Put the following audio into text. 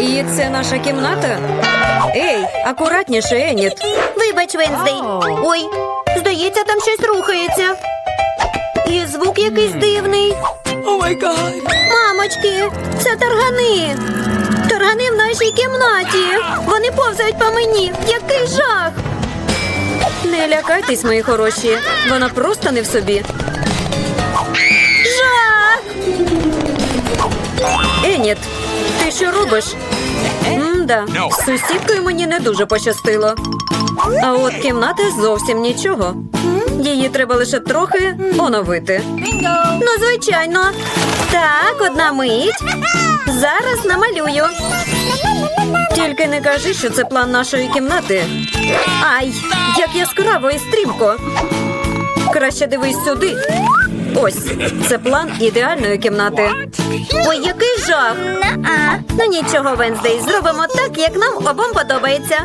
І це наша кімната? Ей, акуратніше, Еніт. Вибач, Венздей. Ой, здається, там щось рухається. І звук якийсь дивний. Мамочки, це таргани. Таргани в нашій кімнаті. Вони повзають по мені. Який жах! Не лякайтесь, мої хороші. Вона просто не в собі. Жах! Еніт, ти що робиш? М-да, з сусідкою мені не дуже пощастило. А от кімната зовсім нічого. Її треба лише трохи оновити. Ну, звичайно. Так, одна мить. Зараз намалюю. Тільки не кажи, що це план нашої кімнати. Ай, як яскраво і стрімко. Краще дивись сюди. Ось, це план ідеальної кімнати. Ой, який жах! Ну нічого, Венздей, зробимо так, як нам обом подобається.